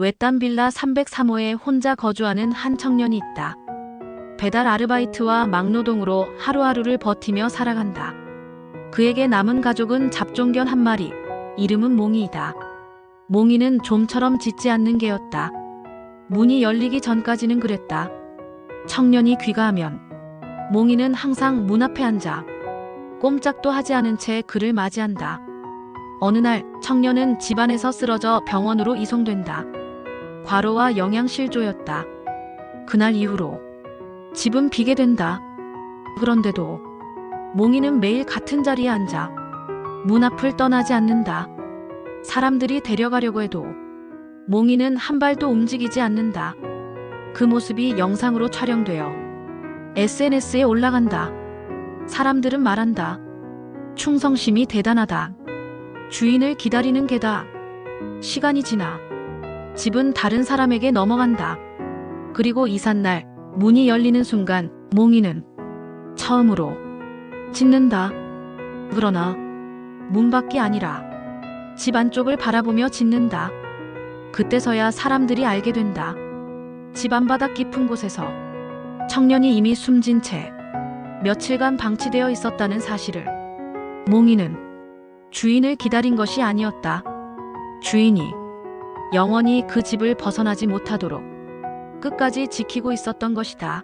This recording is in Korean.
외딴 빌라 303호에 혼자 거주하는 한 청년이 있다. 배달 아르바이트와 막노동으로 하루하루를 버티며 살아간다. 그에게 남은 가족은 잡종견 한 마리, 이름은 몽이이다. 몽이는 좀처럼 짖지 않는 개였다. 문이 열리기 전까지는 그랬다. 청년이 귀가하면 몽이는 항상 문 앞에 앉아 꼼짝도 하지 않은 채 그를 맞이한다. 어느 날 청년은 집안에서 쓰러져 병원으로 이송된다. 과로와 영양실조였다. 그날 이후로 집은 비게 된다. 그런데도 몽이는 매일 같은 자리에 앉아 문 앞을 떠나지 않는다. 사람들이 데려가려고 해도 몽이는 한 발도 움직이지 않는다. 그 모습이 영상으로 촬영되어 SNS에 올라간다. 사람들은 말한다. 충성심이 대단하다. 주인을 기다리는 개다. 시간이 지나 집은 다른 사람에게 넘어간다. 그리고 이삿날 문이 열리는 순간 몽이는 처음으로 짖는다. 그러나 문 밖이 아니라 집 안쪽을 바라보며 짖는다. 그때서야 사람들이 알게 된다. 집 안바닥 깊은 곳에서 청년이 이미 숨진 채 며칠간 방치되어 있었다는 사실을 몽이는 주인을 기다린 것이 아니었다. 주인이 영원히 그 집을 벗어나지 못하도록 끝까지 지키고 있었던 것이다.